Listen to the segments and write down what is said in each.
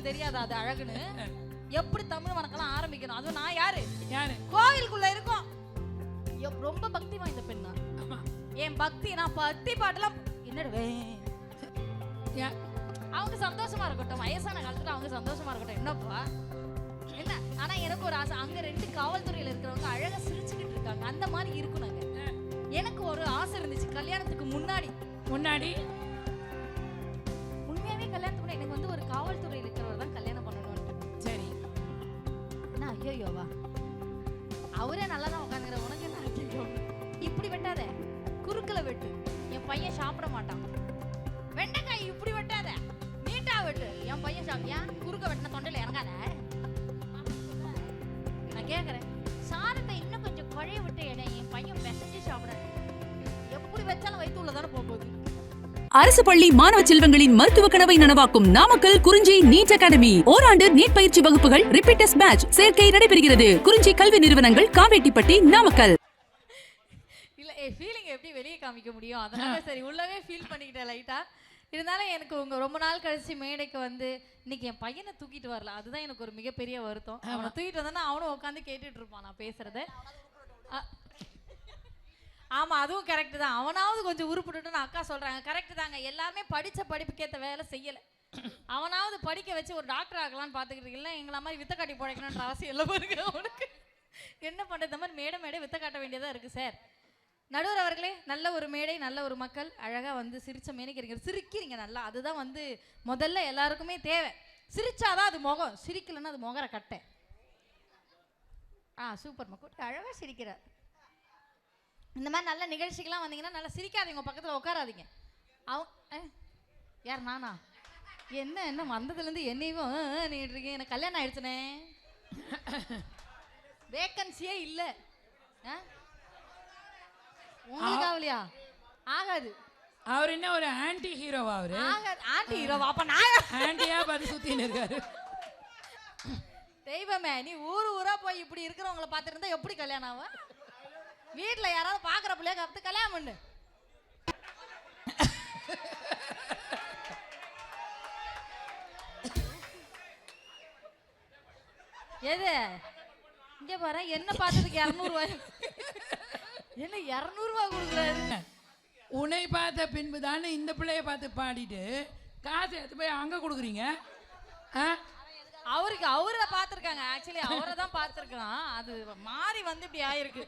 எங்களுக்குலாம் தெரியாது? அது அழகுன்னு? எப்படி தமிழ் வணக்கலாம் ஆரம்பிக்கணும்? அதுவும் நான் யாரு? யாரு? கோவிலுக்குள்ள இருக்கோம். ரொம்ப பக்தி வாய்ந்த பெண் ஆமா. என் பக்தி நான் பக்தி பாட்டெல்லாம் என்னடுவே? யா- அவங்க சந்தோஷமா இருக்கட்டும். வயசான காலத்துல அவங்க சந்தோஷமா இருக்கட்டும். என்னப்பா? என்ன? ஆனா எனக்கு ஒரு ஆசை. அங்க ரெண்டு காவல்துறையில இருக்கிறவங்க அழகா சிரிச்சுக்கிட்டு இருக்காங்க. அந்த மாதிரி இருக்கும் நாங்க எனக்கு ஒரு ஆசை இருந்துச்சு. கல்யாணத்துக்கு முன்னாடி. முன்னாடி? ஐயோவா அவரே நல்லா தான் உட்காந்துக்கிற உனக்கு என்ன ஐயோ? இப்படி வெட்டாத. குறுக்கல வெட்டு. என் பையன் சாப்பிட மாட்டான். வெண்டைக்காய் இப்படி வெட்டாத. நீட்டா வெட்டு. என் பையன் சாப்பியா குறுக்க வெட்டின தொண்டையில இறங்காத. நான் கேட்குறேன் சாரத்தை இன்னும் கொஞ்சம் குழைய விட்டு என என் பையன் பிசைஞ்சு சாப்பிட எப்படி வச்சாலும் வயிற்று உள்ளதானே போகுது. அரசு பள்ளி மாணவ செல்வங்களின் மருத்துவ கனவை நனவாக்கும் நாமக்கல் குறிஞ்சி நீட் அகாடமி. ஓராண்டு நீட் பயிற்சி வகுப்புகள் ரிப்பீட்டர்ஸ் பேட்ச் சேர்க்கை நடைபெறுகிறது. குறிஞ்சி கல்வி நிறுவனங்கள் காவேட்டிப்பட்டி நாமக்கல். இல்ல ஏ ஃபீலிங் எப்படி வெளியே காமிக்க முடியும்? அதனால சரி உள்ளவே ஃபீல் பண்ணிக்கிட்டேன் லைட்டா இருந்தாலும் எனக்கு உங்க ரொம்ப நாள் கழிச்சு மேடைக்கு வந்து இன்னைக்கு என் பையனை தூக்கிட்டு வரல. அதுதான் எனக்கு ஒரு மிகப்பெரிய வருத்தம். அவனை தூக்கிட்டு வந்தா அவனும் உட்காந்து கேட்டுட்டு இருப்பான் நான் பேசுறத. ஆமாம் அதுவும் கரெக்டு தான். அவனாவது கொஞ்சம் உருப்பிட்டுன்னு அக்கா சொல்கிறாங்க கரெக்டு தாங்க. எல்லாருமே படித்த படிப்புக்கேற்ற வேலை செய்யலை. அவனாவது படிக்க வச்சு ஒரு டாக்டர் ஆகலாம்னு பார்த்துக்கிட்டு இல்லை எங்களை மாதிரி வித்த காட்டி பிழைக்கணுன்ற அவசியம் இல்லை பாருங்க அவனுக்கு. என்ன பண்ணுறது இந்த மாதிரி மேடை மேடை வித்த காட்ட வேண்டியதாக இருக்குது சார் நடுவர் அவர்களே நல்ல ஒரு மேடை நல்ல ஒரு மக்கள். அழகாக வந்து சிரிச்ச மேனிக்கிறீங்க. சிரிக்கிறீங்க நல்லா. அதுதான் வந்து முதல்ல எல்லாருக்குமே தேவை. சிரிச்சாதான் அது முகம். சிரிக்கலன்னா அது முகர கட்டை. ஆ சூப்பர். மக்கள் அழகாக சிரிக்கிறார். இந்த மாதிரி நல்ல நிகழ்ச்சிக்கெல்லாம் வந்தீங்கன்னா நல்லா சிரிக்காதீங்க பக்கத்துல உட்காராதீங்க அவங்க யார் நானா? என்ன என்ன வந்ததுலேருந்து என்னையும் நீட்டு இருக்கீங்க? எனக்கு கல்யாணம் ஆயிடுச்சுனே. வேக்கன்சியே இல்லை. ஆ உங்களுக்கு ஆகலையா? ஆகாது. அவர் என்ன ஒரு ஆன்டி ஹீரோவா அவரு? ஆகாது. ஆண்டி ஹீரோவா அப்ப நான் ஆன்டியா பார்த்து சுத்தின்னு இருக்காரு. தெய்வமே நீ ஊர் ஊரா போய் இப்படி இருக்கிறவங்கள பார்த்துட்டு இருந்தா எப்படி கல்யாணம் ஆகும்? வீட்ல யாராவது பாக்குற பிள்ளைய கத்து கல்யாணம் பண்ணு. எது? இங்க பாரு என்ன பார்த்ததுக்கு இரநூறுவாய் என்ன இரநூறுவா கொடுக்குறாரு உன்னை பார்த்த பின்பு தானே இந்த பிள்ளைய பார்த்து பாடிட்டு காசு எடுத்து போய் அங்க கொடுக்குறீங்க? ஆ? அவருக்கு அவரை பார்த்துருக்காங்க. ஆக்சுவலி அவரை தான் பார்த்துருக்கான் அது மாறி வந்து இப்படி ஆயிருக்கு.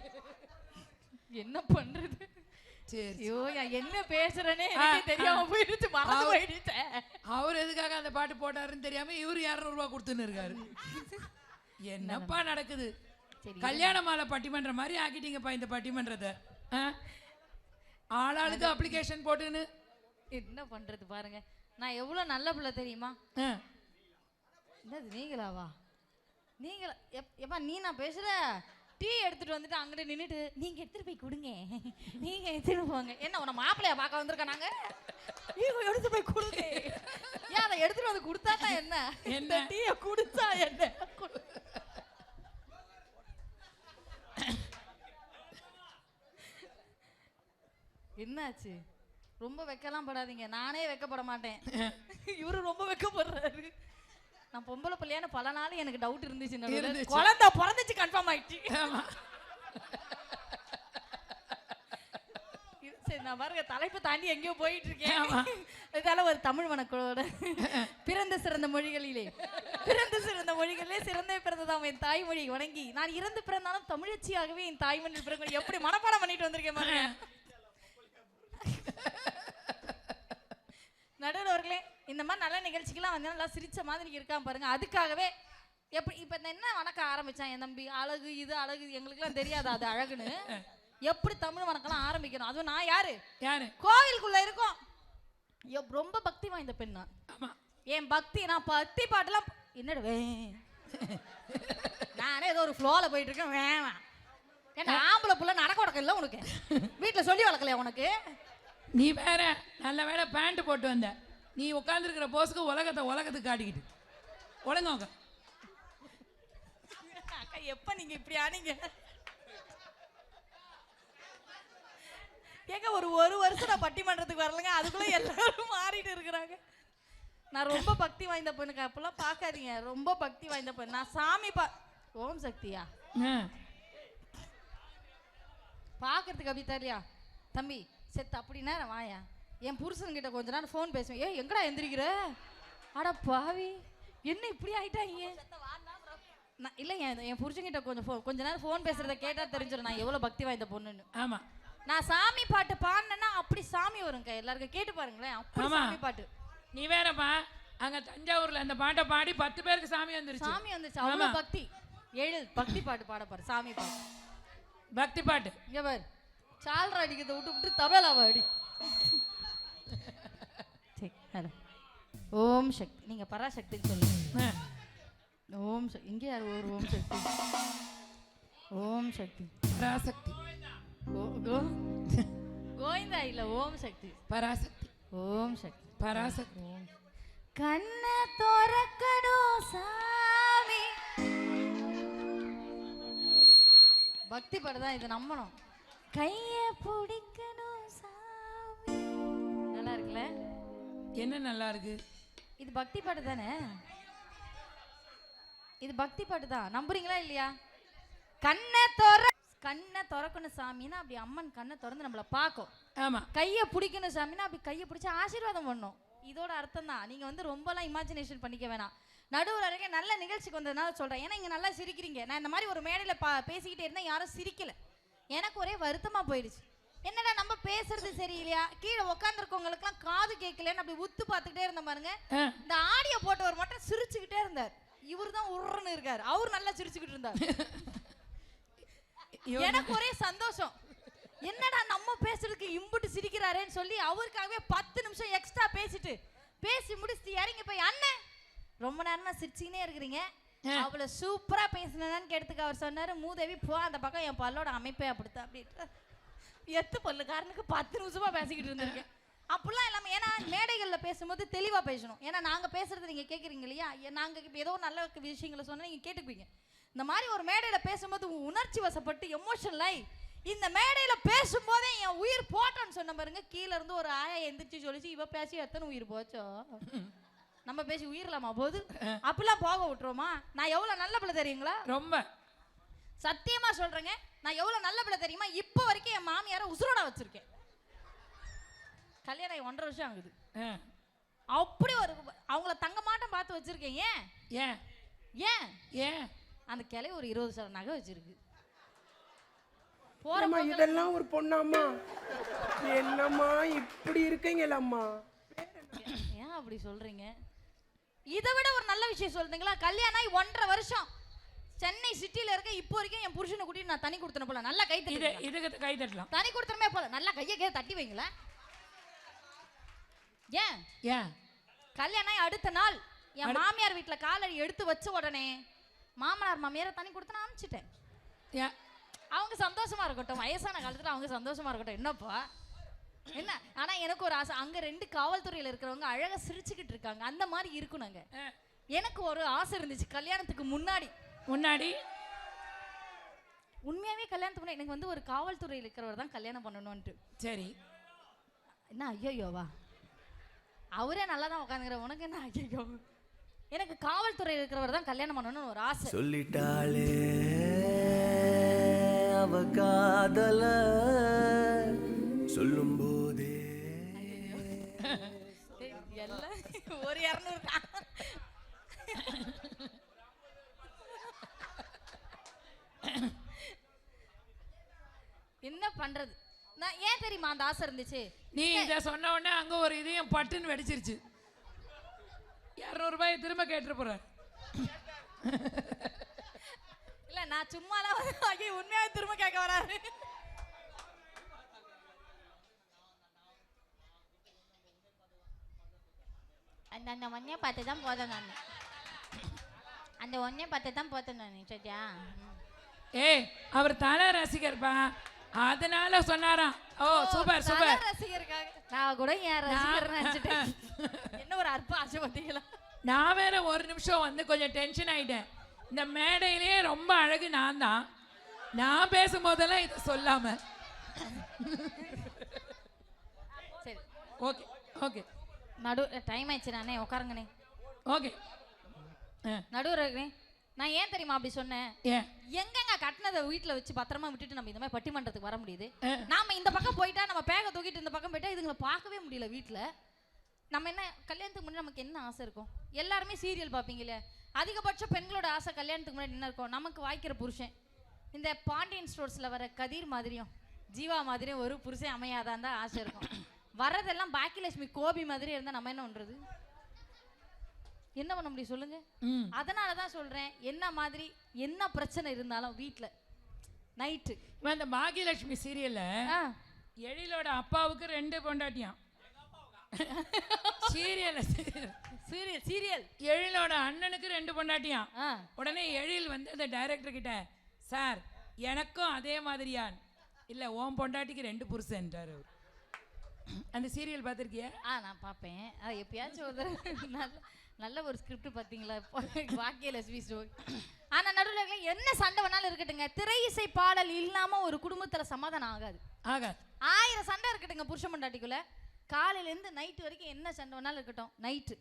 என்ன பண்றது? ஐயோ என்ன பேசுறேனே தெரியாம போயிடுச்சு மறந்து போயிடுச்சே. அவர் எதுக்காக அந்த பாட்டு போட்டாருன்னு தெரியாம இவரு இரநூறுபா கொடுத்துன்னு இருக்காரு. என்னப்பா நடக்குது? கல்யாண மாலை பட்டிமன்ற மாதிரி ஆக்கிட்டீங்கப்பா இந்த பட்டிமன்றத்தை? ஆளாளுக்கு அப்ளிகேஷன் போட்டுன்னு. என்ன பண்றது பாருங்க. நான் எவ்வளவு நல்ல பிள்ளை தெரியுமா. என்னது நீங்களாவா? நீங்களா எப் எப்பா நீ நான் பேசுற? டீ எடுத்துட்டு வந்துட்டு அங்கிட்டு நின்னுட்டு நீங்க எடுத்துட்டு போய் கொடுங்க. நீங்க எடுத்துட்டு போங்க. என்ன உன மாப்பிள்ளைய பார்க்க வந்திருக்க நாங்க? நீங்க எடுத்து போய் கொடுங்க. ஏன் அதை எடுத்துட்டு வந்து கொடுத்தா தான் என்ன? என்ன? டீயை குடிச்சா என்ன. என்னாச்சு? ரொம்ப வெக்கலாம் படாதீங்க. நானே வெக்கப்பட மாட்டேன். இவரு ரொம்ப வெக்கப்படுறாரு. நான் பொம்பளை பிள்ளையான பல நாள் எனக்கு டவுட் இருந்துச்சு. குழந்தை பிறந்துச்சு கன்ஃபார்ம் ஆயிடுச்சு. சரி நான் பாருங்க தலைப்பு தாண்டி எங்கேயோ போயிட்டு இருக்கேன். இதால ஒரு தமிழ் வணக்கோட பிறந்த சிறந்த மொழிகளிலே. பிறந்த சிறந்த மொழிகளிலே சிறந்த பிறந்ததாம் என் தாய்மொழி வணங்கி. நான் இறந்து பிறந்தாலும் தமிழச்சியாகவே என் தாய்மொழியில் பிறகு எப்படி மனப்பாடம் பண்ணிட்டு வந்திருக்கேன் பாருங்க நடுவர் அவர்களே இந்த மாதிரி நல்ல நிகழ்ச்சிக்கெல்லாம் வந்து நல்லா சிரிச்ச மாதிரி இருக்கான் பாருங்க. அதுக்காகவே எப்படி இப்போ என்ன வணக்கம் ஆரம்பிச்சான்? என் தம்பி அழகு இது அழகு எங்களுக்குலாம் தெரியாது அது அழகுன்னு? எப்படி தமிழ் வணக்கம்லாம் ஆரம்பிக்கணும்? அதுவும் நான் யாரு? யாரு? கோவிலுக்குள்ள இருக்கோம். எப்- ரொம்ப பக்தி வாய்ந்த பெண் நான். என் பக்தி நான் பக்தி பாட்டெல்லாம் என்னடுவே நானே ஏதோ ஒரு ஃப்ளோல போயிட்டு இருக்கேன் வேணாம் என்ன ஆம்பளை புள்ள நடக்க உடக்க இல்லை உனக்கு? வீட்டில் சொல்லி வளர்க்கலையா உனக்கு? நீ வேற நல்ல வேளை பேண்ட் போட்டு வந்த. நீ உட்காந்துருக்கிற போஸுக்கு உலகத்தை உலகத்துக்கு காட்டிக்கிட்டு. ஒழுங்க உங்க அக்கா எப்ப நீங்க இப்படி ஆனீங்க? ஏங்க ஒரு ஒரு வருஷம் நான் பட்டிமன்றத்துக்கு வரலங்க அதுக்குள்ள எல்லாரும் மாறிட்டு இருக்கிறாங்க. நான் ரொம்ப பக்தி வாய்ந்த பொண்ணுக்கு அப்பெல்லாம் பார்க்காதீங்க. ரொம்ப பக்தி வாய்ந்த பொண்ணு. நான் சாமி பா ஓம் சக்தியா. பார்க்கறதுக்கு அப்படி தெரியலையா தம்பி செத்து அப்படின்னா வாயா? என் புருஷன்கிட்ட கொஞ்ச நேரம் ஃபோன் பேசுவேன். ஏ எங்கடா எந்திரிக்கிற? அட பாவி என்ன இப்படி ஆயிட்டாங்க நான் இல்லை என் என் புருஷன்கிட்ட கொஞ்சம் phone- கொஞ்ச நேரம் ஃபோன் பேசுறத கேட்டா தெரிஞ்சிடும். நான் எவ்வளோ பக்தி வாய்ந்த பொண்ணுன்னு. ஆமா. நான் சாமி பாட்டு பாடினேன்னா அப்படி சாமி வருங்க எல்லாருக்கும் கேட்டு பாருங்களேன். அப்படி. சாமி பாட்டு. நீ வேறப்பா அங்க தஞ்சாவூர்ல அந்த பாட்டை பாடி பத்து பேருக்கு சாமி வந்துருச்சு. சாமி வந்துச்சு அவ்வளோ பக்தி. எழு பக்தி பாட்டு பாட பாரு சாமி பாட்டு. பக்தி பாட்டு. இங்க பாரு. சால்ரா அடிக்கிறத விட்டு விட்டு தபேலாவை அடி. ஓம் சக்தி. நீங்க பராசக்தின்னு சொல்லுங்க. ஓம் சக்தி. இங்கே யார் ஒரு ஓம் சக்தி? ஓம் சக்தி. பராசக்தி. கோவிந்தா இல்ல ஓம் சக்தி. பராசக்தி. ஓம் சக்தி. பராசக்தி. கண்ணை திறக்கணும் சாமி. பக்தி பாட்டு தான் இது நம்பணும். கைய பிடிக்கணும். இருக்குல்ல என்ன நல்லா இருக்கு? இது பக்தி பாட்டு தானே? இது பக்தி பாட்டு தான். நம்புறீங்களா இல்லையா? கண்ணை திற கண்ணை திறக்கணும் சாமின்னா அப்படி அம்மன் கண்ணை திறந்து நம்மள பார்க்கும். ஆமா. கையை பிடிக்கணும் சாமின்னா அப்படி கையை பிடிச்சி ஆசீர்வாதம் பண்ணும். இதோட அர்த்தம் தான். நீங்கள் வந்து ரொம்பலாம் இமேஜினேஷன் பண்ணிக்க வேணாம். நடுவில் இருக்க நல்ல நிகழ்ச்சிக்கு வந்ததுனால சொல்கிறேன் ஏன்னா இங்கே நல்லா சிரிக்கிறீங்க. நான் இந்த மாதிரி ஒரு மேடையில் பா பேசிக்கிட்டே இருந்தால் யாரும் சிரிக்கல. எனக்கு ஒரே வருத்தமாக போயிடுச்சு. என்னடா நம்ம பேசுறது சரியில்லையா? கீழே உட்காந்துருக்கவங்களுக்குலாம் காது கேட்கலன்னு அப்படி உத்து பார்த்துக்கிட்டே இருந்த பாருங்க. இந்த ஆடியோ போட்டவர் மட்டும் சிரிச்சுக்கிட்டே இருந்தார். இவர் தான் உருன்னு இருக்கார். அவர் நல்லா சிரிச்சுக்கிட்டு இருந்தார். எனக்கு ஒரே சந்தோஷம். என்னடா நம்ம பேசுறதுக்கு இம்புட்டு சிரிக்கிறாரேன்னு சொல்லி அவருக்காகவே பத்து நிமிஷம் எக்ஸ்ட்ரா பேசிட்டு பேசி முடிச்சுட்டு இறங்கி போய் அண்ணன் ரொம்ப நேரமா சிரிச்சுக்கினே இருக்கிறீங்க. அவ்வளோ சூப்பரா பேசினேன்னு கேட்டதுக்கு அவர் சொன்னாரு மூதேவி போ அந்த பக்கம் என் பல்லோட அமைப்பே அப்படித்தான். அப்படின்ட்டு எத்து பல்லுக்காரனுக்கு பத்து நிமிஷமா பேசிக்கிட்டு இருந்திருக்கேன். அப்படிலாம் இல்லாம ஏன்னா மேடைகள்ல பேசும்போது தெளிவா பேசணும். ஏன்னா நாங்க பேசுறது நீங்க கேக்குறீங்க இல்லையா? ஏ- நாங்க இப்ப ஏதோ நல்ல விஷயங்களை சொன்னா நீங்க கேட்டுக்குவீங்க. இந்த மாதிரி ஒரு மேடையில பேசும்போது உணர்ச்சி வசப்பட்டு எமோஷனல் ஆகி இந்த மேடையில பேசும்போதே என் உயிர் போட்டோன்னு சொன்ன பாருங்க கீழ இருந்து ஒரு ஆயா எந்திரிச்சு சொல்லிச்சு இவ பேசி எத்தனை உயிர் போச்சோ? நம்ம பேசி உயிரலாமா போது அப்படிலாம் போக விட்டுருவோமா? நான் எவ்வளவு நல்ல பிள்ளை தெரியுங்களா? ரொம்ப. சத்தியமா சொல்றேங்க நான் எவ்வளவு நல்ல பிள்ளை தெரியுமா? இப்போ வரைக்கும் என் மாமியாரை உசுரோட வச்சிருக்கேன். கல்யாணம் ஆகி ஒன்றரை வருஷம் ஆகுது. அப்படி ஒரு அவங்கள தங்க மாட்டம் பார்த்து வச்சிருக்கேன். ஏன்? ஏன்? ஏன்? ஏன்? அந்த கிளை ஒரு இருபது சவரம் நகை வச்சிருக்கு. போற அம்மா போக்குல- இதெல்லாம் ஒரு பொண்ணாம்மா. என்னம்மா இப்படி இருக்கீங்களம்மா ஏன் அப்படி சொல்றீங்க? இதை விட ஒரு நல்ல விஷயம் சொல்றீங்களா? கல்யாணம் ஆகி ஒன்றரை வருஷம். சென்னை சிட்டில இருக்க இப்போ வரைக்கும் என் புருஷனை கூட்டிட்டு நான் தனி கொடுத்தன போல. நல்லா கை இது தட்டி இதுக்கு கை தட்டலாம். தனி கொடுத்தனமே போல. நல்லா கையை கீழே தட்டி வைங்களேன். ஏன்? ஏன்? கல்யாணம் அடுத்த நாள் என் மாமியார் வீட்ல காலடி எடுத்து வச்ச உடனே மாமனார் மாமியாரை தனி கொடுத்து நான் அனுப்பிச்சிட்டேன். ஏன்? அவங்க சந்தோஷமா இருக்கட்டும். வயசான காலத்துல அவங்க சந்தோஷமா இருக்கட்டும். என்னப்பா? என்ன? ஆனா எனக்கு ஒரு ஆசை. அங்க ரெண்டு காவல்துறையில இருக்கிறவங்க அழகா சிரிச்சுக்கிட்டு இருக்காங்க. அந்த மாதிரி இருக்கணுங்க. எனக்கு ஒரு ஆசை இருந்துச்சு. கல்யாணத்துக்கு முன்னாடி முன்னாடி உண்மையாவே கல்யாணத்துக்கு முன்னாடி எனக்கு வந்து ஒரு காவல்துறையில் இருக்கிறவர் தான் கல்யாணம் பண்ணணும்ன்ட்டு. சரி. என்ன ஐயோவா அவரே நல்லா தான் உட்காந்துக்கிற உனக்கு என்ன ஐயோ எனக்கு காவல்துறையில் இருக்கிறவர் தான் கல்யாணம் பண்ணணும்னு ஒரு ஆசை. சொல்லிட்டாளே அவ காதல. சொல்லும் போதே எல்லாம் ஒரு இரநூறு என்ன பண்றது. நான் ஏன் தெரியுமா அந்த ஆசை இருந்துச்சு? நீ இதை சொன்ன உடனே அங்க ஒரு இதையும் பட்டுன்னு வெடிச்சிருச்சு. இரநூறுபாயை திரும்ப கேட்டுட்டு போறாரு. இல்ல நான் சும்மாலாம் வந்து உண்மையாவே திரும்ப கேட்க வராரு. அந்த அந்த ஒன்னே பார்த்து தான் போதும் நான். அந்த ஒன்னே பார்த்து தான் போதும் நான் சரியா. ஏய் அவர் தலை ரசிகர்ப்பா. அதனால சொன்னாராம். ஓ சூப்பர் சூப்பர். ரசிகருக்காக. நான் கூட என் ரசிகர் நினைச்சிட்டேன். என்ன ஒரு அற்ப ஆசை பார்த்தீங்களா நான் வேற ஒரு நிமிஷம் வந்து கொஞ்சம் டென்ஷன் ஆயிட்டேன். இந்த மேடையிலேயே ரொம்ப அழகு நான் தான். நான் பேசும்போதெல்லாம் இதை சொல்லாம. சரி. Okay okay. நடு டைம் ஆயிடுச்சு நானே உட்காருங்கண்ணே. ஓகே. நடுவரே நான் ஏன் தெரியுமா அப்படி சொன்னேன்? எங்கங்க கட்டினதை வீட்ல வச்சு பத்திரமா விட்டுட்டு நம்ம இந்த மாதிரி பட்டிமன்றத்துக்கு வர முடியுது. நாம இந்த பக்கம் போயிட்டா நம்ம பேக தூக்கிட்டு இந்த பக்கம் போயிட்டா இதுங்களை பார்க்கவே முடியல வீட்ல. நம்ம என்ன கல்யாணத்துக்கு முன்னாடி நமக்கு என்ன ஆசை இருக்கும்? எல்லாருமே சீரியல் பார்ப்பீங்களே அதிகபட்ச பெண்களோட ஆசை கல்யாணத்துக்கு முன்னாடி என்ன இருக்கும்? நமக்கு வாய்க்கிற புருஷன். இந்த பாண்டியன் ஸ்டோர்ஸ்ல வர கதிர் மாதிரியும் ஜீவா மாதிரியும் ஒரு புருஷன் அமையாதான் தான் ஆசை இருக்கும். வர்றதெல்லாம் பாக்கியலட்சுமி கோபி மாதிரி இருந்தா நம்ம என்ன பண்றது? என்ன பண்ண முடியும் சொல்லுங்க? அதனால தான் சொல்றேன் என்ன மாதிரி என்ன பிரச்சனை இருந்தாலும் வீட்ல நைட்டு. இவன் இந்த பாகியலட்சுமி சீரியல்ல எழிலோட அப்பாவுக்கு ரெண்டு பொண்டாட்டியாம். சீரியல் சீரியல் சீரியல் எழிலோட அண்ணனுக்கு ரெண்டு பொண்டாட்டியாம். உடனே எழில் வந்து அந்த டைரக்டர் கிட்ட சார் எனக்கும் அதே மாதிரியான். இல்ல ஓம் பொண்டாட்டிக்கு ரெண்டு புருஷன்றார் அவர். அந்த சீரியல் பார்த்துருக்கிய? ஆ நான் பார்ப்பேன். அது எப்பயாச்சும் ஒரு நல்ல நல்ல ஒரு ஸ்கிரிப்ட் பார்த்தீங்களா வாக்கியலட்சுமி ஸ்டோரி ஆனா நடுவில் என்ன சண்டை வேணாலும் இருக்கட்டுங்க திரை இசை பாடல் இல்லாம ஒரு குடும்பத்துல சமாதானம் ஆகாது. ஆகாது. ஆயிரம் சண்டை இருக்கட்டுங்க புருஷன் பொண்டாட்டிக்குள்ள. காலையில இருந்து நைட்டு வரைக்கும் என்ன சண்டை வேணாலும் இருக்கட்டும். நைட்டு.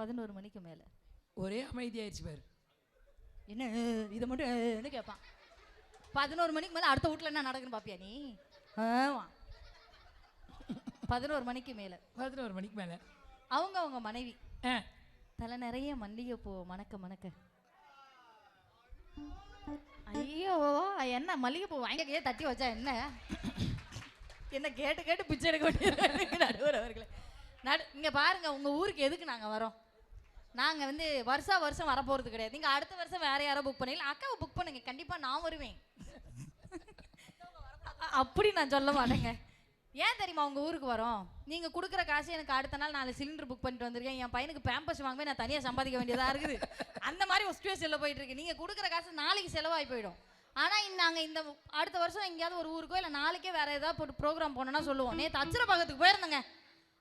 பதினோரு மணிக்கு மேல. ஒரே அமைதியாயிருச்சு பாரு. என்ன இதை மட்டும் என்ன கேட்பான் பதினோரு மணிக்கு மேலே அடுத்த வீட்டில் என்ன நடக்குன்னு பாப்பியா நீ? ஆமா. பதினோரு மணிக்கு மேலே. பதினோரு மணிக்கு மேல. அவங்க அவங்க மனைவி. தலை நிறைய மல்லிகைப்பூ மணக்க மணக்க. ஐயோ என்ன மல்லிகைப்பூ வாங்கியே தட்டி வச்சா என்ன? என்ன கேட்டு கேட்டு பிச்சை எடுக்க வேண்டியது நடுவர் அவர்களே. நடு இங்கே பாருங்க உங்க ஊருக்கு எதுக்கு நாங்க வரோம்? நாங்க வந்து வருஷா வருஷம் வர போறது கிடையாது. நீங்க அடுத்த வருஷம் வேற யாரோ புக் பண்ணீங்களா அக்காவை புக் பண்ணுங்க. கண்டிப்பா நான் வருவேன். அப்படி நான் சொல்ல மாட்டேங்க. ஏன் தெரியுமா உங்க ஊருக்கு வரோம்? நீங்க கொடுக்குற காசு எனக்கு அடுத்த நாள் நாலு சிலிண்டர் புக் பண்ணிட்டு வந்திருக்கேன் என் பையனுக்கு பேம்பஸ் வாங்கவே நான் தனியா சம்பாதிக்க வேண்டியதா இருக்குது. அந்த மாதிரி ஒரு சுச்சுவேஷன்ல போயிட்டு இருக்கு. நீங்க கொடுக்குற காசு நாளைக்கு செலவாகி போயிடும். ஆனா நாங்கள் நாங்க இந்த அடுத்த வருஷம் எங்கேயாவது ஒரு ஊருக்கோ இல்ல நாளைக்கே வேற ஏதாவது போட்டு ப்ரோக்ராம் போனோம்னா சொல்லுவோம். நேற்று அச்சிரபாகத்துக்கு போயிருந்தேங்க.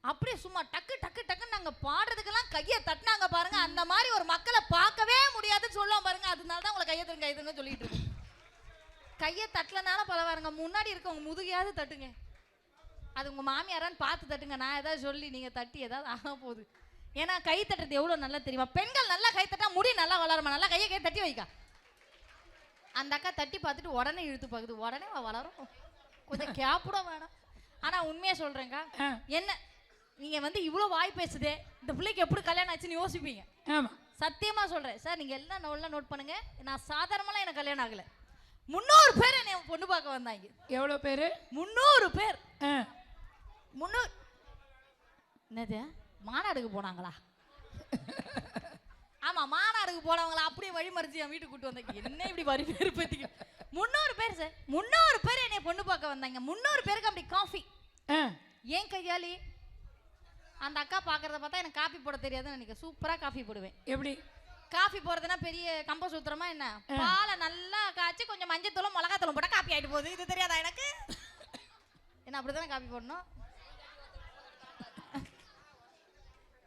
அப்படியே சும்மா டக்கு டக்கு டக்குன்னு நாங்க பாடுறதுக்கெல்லாம் கையை தட்டினாங்க பாருங்க. அந்த மாதிரி ஒரு மக்களை பார்க்கவே முடியாதுன்னு சொல்லுவோம் பாருங்க. அதனால தான் உங்களை கையை தருங்க கையை சொல்லிட்டு இருக்கோம். கையை தட்டலனால பரவாயில்லைங்க. முன்னாடி இருக்கவங்க முதுகையாவது தட்டுங்க. அது உங்க மாமியாரான்னு பார்த்து தட்டுங்க. நான் ஏதாவது சொல்லி நீங்க தட்டி ஏதாவது ஆக போகுது. ஏன்னா கை தட்டுறது எவ்வளவு நல்லா தெரியுமா? பெண்கள் நல்லா கை தட்டா முடி நல்லா வளருமா? நல்லா கையை கை தட்டி வைக்கா. அந்த அக்கா தட்டி பார்த்துட்டு உடனே இழுத்து பார்க்குது உடனே வளரும். கொஞ்சம் கேப்புட வேணாம். ஆனா உண்மையா சொல்றேங்க ஆ. என்ன நீங்க வந்து இவ்வளோ வாய் பேசுதே இந்த பிள்ளைக்கு எப்படி கல்யாணம் ஆச்சுன்னு யோசிப்பீங்க. ஆமா. சத்தியமா சொல்றேன். சார் நீங்க எல்லாம் நல்லா நோட் பண்ணுங்க. நான் சாதாரணமாலாம் எனக்கு கல்யாணம் ஆகல. முந்நூறு பேர் என்னை பொண்ணு பார்க்க வந்தாங்க. எவ்வளோ பேர்? முந்நூறு பேர். முந்நூறு என்னது? மாநாடுக்கு போனாங்களா? ஆமா மாநாடுக்கு போனவங்கள அப்படியே வழிமறிச்சு என் வீட்டுக்கு கூட்டு வந்தாங்க என்ன இப்படி வரி பேர் பத்திக்கு முந்நூறு பேர் சார். முந்நூறு பேர் என்னை பொண்ணு பார்க்க வந்தாங்க. முந்நூறு பேருக்கு அப்படி காஃபி. ஏன் கையாளி? அந்த அக்கா பார்க்கறத பார்த்தா எனக்கு காஃபி போட தெரியாதுன்னு நினைக்க சூப்பரா காஃபி போடுவேன். எப்படி? காஃபி போடுறதுன்னா பெரிய கம்ப சூத்திரமா என்ன? பாலை நல்லா காய்ச்சி கொஞ்சம் மஞ்சத்தூளும் மிளகாத்தூளும் போட்டா காப்பி ஆயிட்டு போகுது. இது தெரியாதா எனக்கு? என்ன அப்படிதானே காப்பி போடணும்?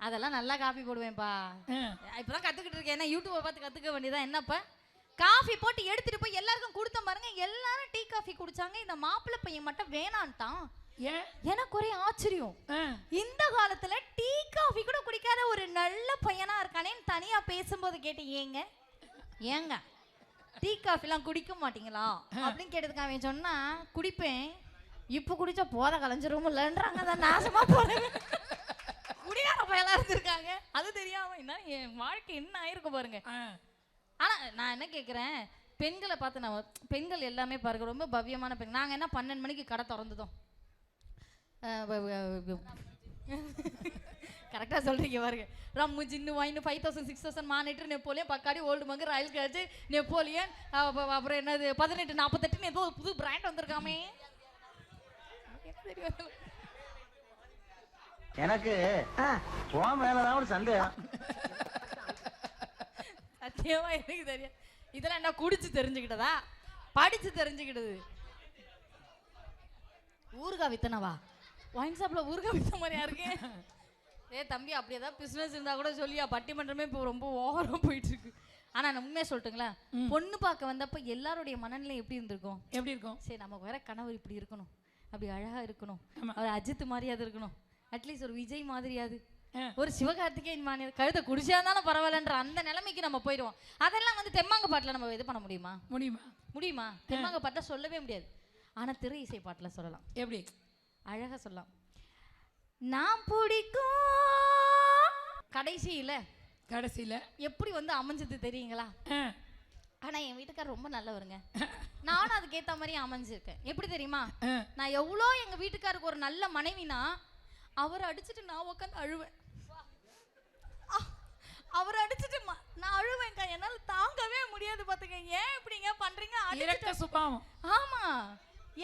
அதெல்லாம் நல்லா காப்பி போடுவேன்ப்பா. இப்பதான் கத்துக்கிட்டு இருக்கேன். ஏன்னா யூடியூப்பை பார்த்து கத்துக்க வேண்டியதா என்னப்பா? காஃபி போட்டு எடுத்துட்டு போய் எல்லாருக்கும் கொடுத்த பாருங்க. எல்லாரும் டீ காஃபி குடிச்சாங்க. இந்த மாப்பிள்ளை பையன் மட்டும் வேணான்ட்டான். ஏன்? எனக்கு ஒரே ஆச்சரியம். இந்த காலத்துல டீ காஃபி கூட குடிக்காத ஒரு நல்ல பையனா இருக்கானேன்னு தனியா பேசும்போது கேட்டேன் ஏங்க ஏங்க டீ காஃபிலாம் குடிக்க மாட்டீங்களா? அப்படின்னு கேட்டதுக்கு அவன் சொன்னா குடிப்பேன். இப்போ குடிச்சா போத கலைஞ்சிரும் இல்லைன்றாங்க தான் நாசமா போறேன் குடிகார பயலா இருந்திருக்காங்க. அது தெரியாம என்ன என் வாழ்க்கை என்ன ஆயிருக்கும் பாருங்க. ஆனா நான் என்ன கேக்குறேன்? பெண்களை பார்த்து நான் பெண்கள் எல்லாமே பாருங்க ரொம்ப பவ்யமான பெண். நாங்க என்ன பன்னெண்டு மணிக்கு கடை திறந்துட்டோம். கரெக்டாக சொல்றீங்க பாருங்க. Rum gin wine five thousand six thousand monitor Napoleon Bacardi Old Monk Royal gauge Napoleon அப்ப- அப்புறம் என்னது பதினெட்டு நாற்பத்தெட்டுன்னு ஏதோ புது பிராண்ட் வந்திருக்காமே. எனக்கு உன் மேலதான் ஒரு சந்தேகம். சத்தியமா எனக்கு தெரியும். இதெல்லாம் என்ன குடிச்சு தெரிஞ்சுக்கிட்டதா? படிச்சு தெரிஞ்சுக்கிட்டது. ஊறுகாய் வித்தனவா? ஒயின் ஷாப்ல ஊறுகாய் வித்த மாதிரியா இருக்கு. ஏ தம்பி அப்படி ஏதாவது பிசினஸ் இருந்தா கூட சொல்லியா? பட்டிமன்றமே இப்போ ரொம்ப ஓவரா போயிட்டு இருக்கு ஆனா நான் உண்மையா சொல்லட்டுங்களா பொண்ணு பார்க்க வந்தப்ப எல்லாருடைய மனநிலை எப்படி இருந்திருக்கும்? எப்படி இருக்கும்? சரி நமக்கு வர கணவர் இப்படி இருக்கணும். அப்படி அழகா இருக்கணும். அவர் அஜித் மாதிரியாவது இருக்கணும். அட்லீஸ்ட் ஒரு விஜய் மாதிரியாது. ஒரு சிவகார்த்திகேயன் மாதிரி கழுத்தை குடிச்சா இருந்தாலும் பரவாயில்லன்ற அந்த நிலைமைக்கு நம்ம போயிடுவோம். அதெல்லாம் வந்து தெம்மாங்க பாட்டில் நம்ம இது பண்ண முடியுமா? முடியுமா? முடியுமா? தெம்மாங்க பாட்டில் சொல்லவே முடியாது. ஆனா திரை இசை பாட்டில் சொல்லலாம். எப்படி? அழகா சொல்லலாம். நான் பிடிக்கும் கடைசியில. கடைசியில. எப்படி வந்து அமைஞ்சது தெரியுங்களா? ஆ, ஆனா என் வீட்டுக்கார் ரொம்ப நல்லவருங்க. நானும் அதுக்கேத்த மாதிரி அமைஞ்சிருக்கேன். எப்படி தெரியுமா. நான் எவ்வளோ எங்க வீட்டுக்காருக்கு ஒரு நல்ல மனைவினா அவரை அடிச்சிட்டு நான் உட்காந்து அழுவேன். அவரை அடிச்சிட்டு நான் அழுவேன்க்கா. என்னால தாங்கவே முடியாது பாத்துக்க. ஏன் இப்படிங்க பண்றீங்க? இரக்க சுபாவம். ஆமா.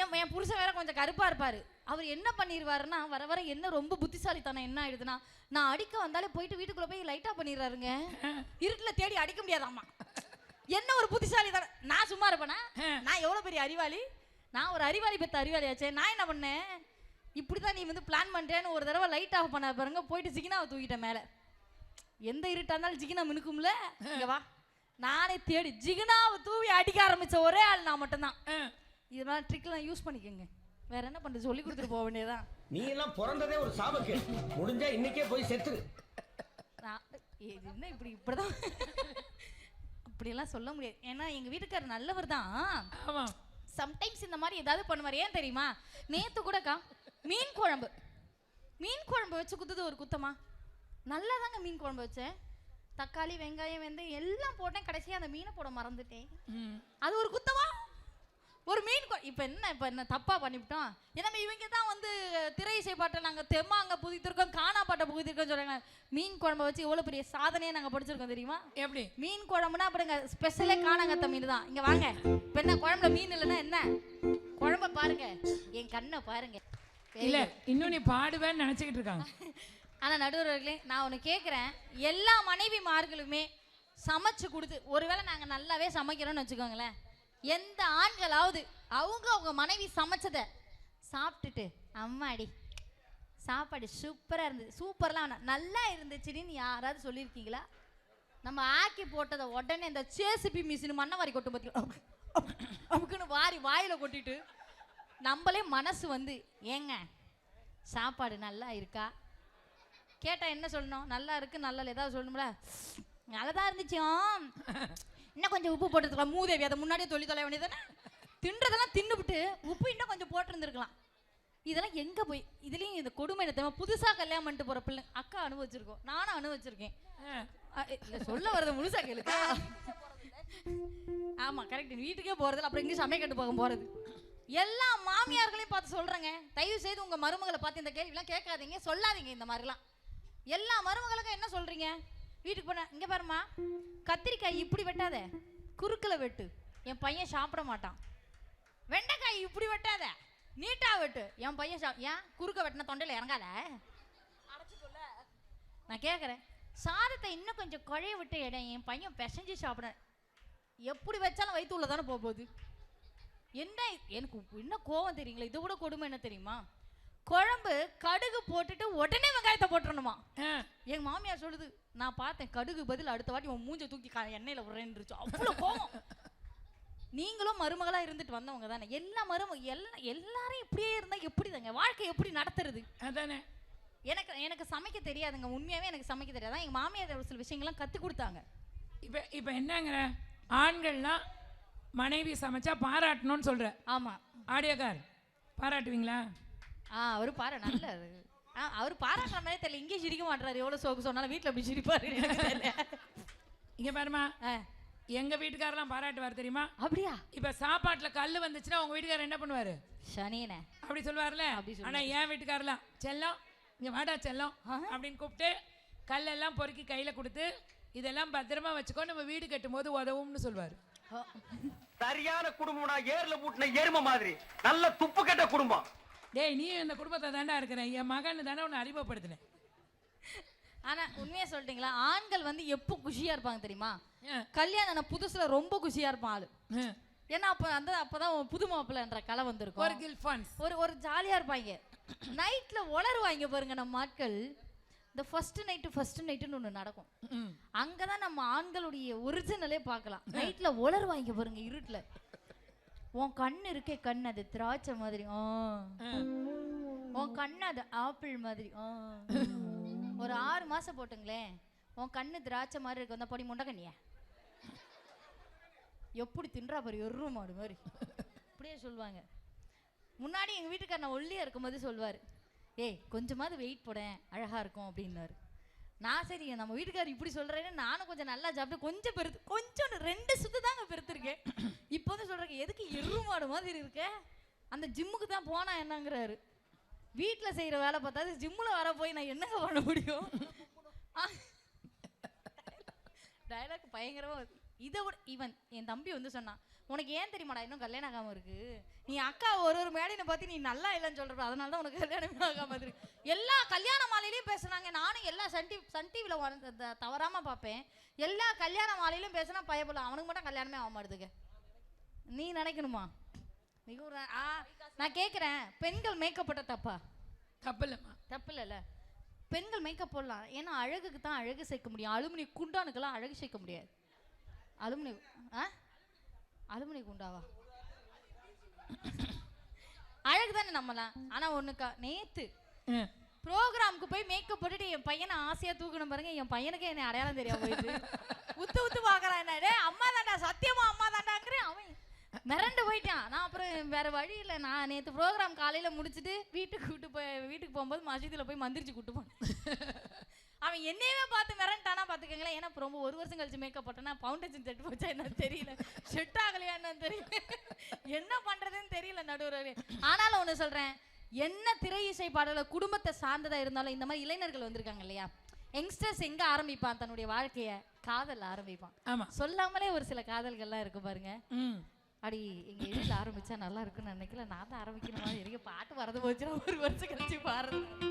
என் என் புருஷன் வேற கொஞ்சம் கருப்பா இருப்பாரு. அவர் என்ன பண்ணிடுவாருன்னா வர வர என்ன ரொம்ப புத்திசாலித்தனம் என்ன ஆயிடுதுன்னா நான் அடிக்க வந்தாலே போயிட்டு வீட்டுக்குள்ள போய் லைட்டா பண்ணிடுறாருங்க. இருட்டுல தேடி அடிக்க முடியாதாம்மா. என்ன ஒரு புத்திசாலித்தனம்? நான் சும்மா இருப்பேனா? நான் எவ்வளவு பெரிய அறிவாளி? நான் ஒரு அறிவாளி பெத்த அறிவாளியாச்சே. நான் என்ன பண்ணேன்? இப்படிதான் நீ வந்து பிளான் பண்றேன்னு ஒரு தடவை லைட் ஆஃப் பண்ண பாருங்க போயிட்டு சிகினாவை தூக்கிட்டேன் மேல. எந்த இருட்டா இருந்தாலும் ஜிகினா மினுக்கும்ல? இங்க வா. நானே தேடி ஜிகினாவை தூவி அடிக்க ஆரம்பிச்ச ஒரே ஆள் நான் மட்டும்தான். இது மாதிரி ட்ரிக்லாம் யூஸ் பண்ணிக்கோங்க. வேற என்ன பண்றது? சொல்லி கொடுத்துட்டு போக வேண்டியதுதான். நீ எல்லாம் பிறந்ததே ஒரு சாபக்கு. முடிஞ்சா இன்னைக்கே போய் செத்துரு என்ன இப்படி இப்படிதான்? அப்படியெல்லாம் சொல்ல முடியாது. ஏன்னா எங்க வீட்டுக்காரர் நல்லவர் தான். ஆமா. சம்டைம்ஸ் இந்த மாதிரி ஏதாவது பண்ணுவார். ஏன் தெரியுமா? நேத்து கூடக்கா மீன் குழம்பு. மீன் குழம்பு வச்சு குத்துது ஒரு குத்தமா? நல்லா தாங்க மீன் குழம்பு வச்சேன். தக்காளி வெங்காயம் வெந்தயம் எல்லாம் போட்டேன். கடைசியா அந்த மீனை போட மறந்துட்டேன். அது ஒரு குத்தமா? ஒரு மீன் இப்ப என்ன இப்ப என்ன தப்பா பண்ணிவிட்டோம்? ஏன்னா இவங்க தான் வந்து திரை இசை பாட்டை நாங்க தெம்மாங்க புதித்திருக்கோம் காணா பாட்டை புதித்திருக்கோம் சொல்றாங்க. மீன் குழம்பை வச்சு எவ்வளவு பெரிய சாதனையை நாங்க படிச்சிருக்கோம் தெரியுமா? எப்படி? மீன் குழம்புனா அப்படிங்க ஸ்பெஷலே காணாங்கத்த மீன் தான். இங்க வாங்க. இப்ப என்ன குழம்புல மீன் இல்லைன்னா என்ன? குழம்ப பாருங்க. என் கண்ணை பாருங்க. இல்ல இன்னும் நீ பாடுவேன்னு நினைச்சுக்கிட்டு இருக்காங்க. ஆனா நடுவர்களே நான் ஒன்று கேட்குறேன் எல்லா மனைவிமார்களுமே சமைச்சு கொடுத்து ஒருவேளை நாங்க நல்லாவே சமைக்கிறோம்னு வச்சுக்கோங்களேன். எந்த ஆண்களாவது அவங்க அவங்க மனைவி சமைச்சதை சாப்பிட்டுட்டு அம்மாடி சாப்பாடு சூப்பரா இருந்தது. சூப்பர்லாம் வேணாம். நல்லா இருந்துச்சுன்னு யாராவது சொல்லியிருக்கீங்களா? நம்ம ஆக்கி போட்டதை உடனே இந்த சேசிபி மிஷின் மண்ணை வாரி கொட்டும் பார்த்தீங்களா அமுக்குன்னு வாரி வாயில கொட்டிட்டு நம்மளே மனசு வந்து ஏங்க சாப்பாடு நல்லா இருக்கா? கேட்டா என்ன சொல்லணும்? நல்லா இருக்கு நல்லா ஏதாவது சொல்லணும்ல? நல்லதா இருந்துச்சு. ஆம். இன்னும் கொஞ்சம் உப்பு போட்டுருக்கலாம். மூதேவி அதை முன்னாடியே தொழில் தொலை வேண்டியதானே தின்றதெல்லாம் தின்னுபிட்டு உப்பு இன்னும் கொஞ்சம் போட்டிருந்துருக்கலாம். இதெல்லாம் எங்க போய் இதுலயும் இந்த கொடுமை என்ன தெரியுமா? புதுசா கல்யாணம் பண்ணிட்டு போற பிள்ளை அக்கா அனுபவிச்சிருக்கோம். நானும் அனுபவிச்சிருக்கேன். சொல்ல வரத முழுசா கேளுக்கா ஆமா கரெக்ட் வீட்டுக்கே போறதில்ல அப்புறம் எங்கேயும் சமையல் போக போறது. எல்லா மாமியார்களையும் பார்த்து சொல்றேங்க. தயவு செய்து உங்க மருமகளை பார்த்து இந்த கேள்விலாம் கேட்காதீங்க. சொல்லாதீங்க இந்த மாதிரிலாம். எல்லா மருமகளுக்கும் என்ன சொல்றீங்க? வீட்டுக்கு போன இங்க பாருமா கத்திரிக்காய் இப்படி வெட்டாத. குறுக்கில் வெட்டு. என் பையன் சாப்பிட மாட்டான். வெண்டைக்காய் இப்படி வெட்டாத. நீட்டா வெட்டு. என் பையன் சா ஏன்? குறுக்க வெட்டின தொண்டையில் இறங்காத? நான் கேட்குறேன் சாதத்தை இன்னும் கொஞ்சம் குழைய விட்டு இடம் என் பையன் பிசைஞ்சு சாப்பிட எப்படி வச்சாலும் வயிற்று உள்ள தானே போக போகுது. என்ன எனக்கு என்ன கோவம் தெரியுங்களா? இதை விட கொடுமை என்ன தெரியுமா? குழம்பு கடுகு போட்டுட்டு உடனே வெங்காயத்தை போட்டுறணுமா? எங்க மாமியார் சொல்லுது நான் பார்த்தேன் கடுகு பதில் அடுத்த வாட்டி உன் மூஞ்ச தூக்கி எண்ணெயில விடுறேன்னுச்சு அவ்வளோ கோவம். நீங்களும் மருமகளா இருந்துட்டு வந்தவங்க தானே. எல்லா மரும எல்லா எல்லாரும் இப்படியே இருந்தா எப்படிதாங்க? வாழ்க்கை எப்படி நடத்துறது? அதானே. எனக்கு எனக்கு சமைக்க தெரியாதுங்க. உண்மையாவே எனக்கு சமைக்க தெரியாது. எங்க மாமியார் ஒரு சில விஷயங்கள்லாம் கத்து கொடுத்தாங்க. இப்ப இப்ப என்னங்கிற ஆண்கள்லாம் மனைவி சமைச்சா பாராட்டணும்னு சொல்ற. ஆமா. ஆடியோக்கார் பாராட்டுவீங்களா? ஆ அவர் பாரு நல்ல ஆ அவர் பாராட்டுற மாதிரி தெரியல இங்கே சிரிக்க மாட்டாரு எவ்வளவு சோக்கு சொன்னாலும் வீட்ல அப்படி சிரிப்பாரு. இங்க பாருமா எங்க வீட்டுக்காரெல்லாம் பாராட்டுவார் தெரியுமா? அப்படியா? இப்ப சாப்பாட்டுல கல்லு வந்துச்சுன்னா உங்க வீட்டுக்காரர் என்ன பண்ணுவாரு? சனியனே. அப்படி சொல்லுவார்ல அப்படி ஆனா என் வீட்டுக்காரலாம் செல்லம் இங்க வாடா செல்லம் அப்படின்னு கூப்பிட்டு கல்லெல்லாம் பொறுக்கி கையில கொடுத்து இதெல்லாம் பத்திரமா வச்சுக்கோ நம்ம வீடு கட்டும் போது உதவும்னு சொல்வாரு ஆ. சரியான குடும்பம்னா ஏர்ல பூட்டின எரும மாதிரி. நல்ல துப்பு கெட்ட குடும்பம். டேய் நீ இந்த குடும்பத்தை தாண்டா இருக்கிற. என் மகன் தானே உன்னை அறிமுகப்படுத்தினேன் ஆனா உண்மையா சொல்லிட்டீங்களா ஆண்கள் வந்து எப்போ குஷியா இருப்பாங்க தெரியுமா. கல்யாணம் புதுசுல ரொம்ப குஷியா இருப்பான் ஆளு. ஏன்னா அப்ப அந்த அப்பதான் புது மாப்பிள்ளைன்ற கலை ஒரு வந்திருக்கும் கில்ஃபான்ஸ் ஒரு ஒரு ஜாலியா இருப்பாங்க. நைட்ல உளருவாங்க பாருங்க நம்ம ஆட்கள். இந்த ஃபர்ஸ்ட் நைட்டு ஃபர்ஸ்ட் நைட்டுன்னு ஒன்று நடக்கும். ம் அங்கதான் நம்ம ஆண்களுடைய ஒரிஜினலே பார்க்கலாம். நைட்ல உளருவாங்க பாருங்க இருட்டுல. உன் கண்ணு இருக்கே கண் அது திராட்சை மாதிரி. ஆ. உன் கண்ணு அது ஆப்பிள் மாதிரி. ஆ. ஒரு ஆறு மாசம் போட்டுங்களேன். உன் கண்ணு திராட்சை மாதிரி இருக்கு. அந்த பொடி முண்டக்கண்ணியா எப்படி தின்றா பாரு மாடு மாதிரி. இப்படியே சொல்லுவாங்க. முன்னாடி எங்கள் வீட்டுக்கார நான் ஒல்லியாக இருக்கும்போது சொல்வார். ஏய் கொஞ்சமாவது வெயிட் போடேன் அழகாக இருக்கும் அப்படின்னாரு. நான் சரி நம்ம வீட்டுக்காரர் இப்படி சொல்கிறேன்னு நானும் கொஞ்சம் நல்லா சாப்பிட்டு கொஞ்சம் பெருத்து கொஞ்சம் ரெண்டு சுத்து தாங்க பெருத்திருக்கேன். இப்போ வந்து சொல்கிறேன் எதுக்கு எரு மாடு மாதிரி இருக்க? அந்த ஜிம்முக்கு தான் போனா என்னங்கிறாரு. வீட்டில் செய்கிற வேலை பார்த்தா ஜிம்மில் வர போய் நான் என்னங்க பண்ண முடியும்? டயலாக் பயங்கரமா வருது. இதை விட இவன் என் தம்பி வந்து சொன்னான் உனக்கு ஏன் தெரியுமாடா இன்னும் கல்யாணம் ஆகாம இருக்கு? நீ அக்கா ஒரு ஒரு மேடையை பார்த்து நீ நல்லா இல்லைன்னு சொல்ற அதனால தான் உனக்கு கல்யாணமே ஆகாம இருக்கு. எல்லா கல்யாண மாலையிலையும் பேசுனாங்க. நானும் எல்லா சன் டிவி சன் டிவியில் தவறாம பார்ப்பேன் எல்லா கல்யாண மாலையிலும் பேசினா பயப்படலாம் அவனுக்கு மட்டும் கல்யாணமே ஆக மாட்டுதுங்க நீ நினைக்கணுமா? மிக ஒரு ஆ நான் கேட்குறேன் பெண்கள் மேக்கப் போட்ட தப்பா? தப்பில்லம்மா. தப்பு இல்லைல்ல பெண்கள் மேக்கப் போடலாம். ஏன்னா அழகுக்கு தான் அழகு சேர்க்க முடியும். அலுமினிய குண்டானுக்கெல்லாம் அழகு சேர்க்க முடியாது. அலுமினிய ஆ? அலுமினிய குண்டாவா? அழகு தானே நம்மலாம். ஆனா ஒண்ணுக்கா நேத்து. ப்ரோக்ராமுக்கு போய் மேக்கப் போட்டுட்டு என் பையனை ஆசையா தூக்கணும் பாருங்க என் பையனுக்கு என்ன அடையாளம் தெரியாம போயிடுது. உத்து உத்து பாக்குறான் என்ன? டேய் அம்மா தாண்டா சத்தியமா அம்மா தாண்டாங்கிறேன் அவன் மிரண்டு போயிட்டான். நான் அப்புறம் வேற வழி இல்லை. நான் நேற்று ப்ரோக்ராம் காலையில முடிச்சுட்டு வீட்டுக்கு கூட்டு போய் வீட்டுக்கு போகும்போது மசீதியில் போய் மந்திரிச்சு கூட்டு போனேன். அவன் என்னையவே பார்த்து மிரண்டானா பார்த்துக்கங்களேன். ஏன்னா ரொம்ப ஒரு வருஷம் கழிச்சு மேக்கப் போட்டேன்னா ஃபவுண்டேஷன் செட் போச்சா என்னன்னு தெரியல. செட் ஆகலையா என்னன்னு தெரியல. என்ன பண்றதுன்னு தெரியல நடுவர் ஆனாலும் ஒன்று சொல்றேன். என்ன திரை இசை பாடல குடும்பத்தை சார்ந்ததா இருந்தாலும் இந்த மாதிரி இளைஞர்கள் வந்திருக்காங்க இல்லையா? யங்ஸ்டர்ஸ் எங்க ஆரம்பிப்பான்? தன்னுடைய வாழ்க்கைய காதல் ஆரம்பிப்பான். ஆமா. சொல்லாமலே ஒரு சில காதல்கள்லாம் இருக்கு பாருங்க. அடி எங்க வீட்டில் ஆரம்பிச்சா நல்லா இருக்கும்னு நினைக்கல. நான் தான் ஆரம்பிக்கணுமா? எனக்கு பாட்டு வரது போச்சுன்னா ஒரு வருஷம் கழிச்சு பாடுறது.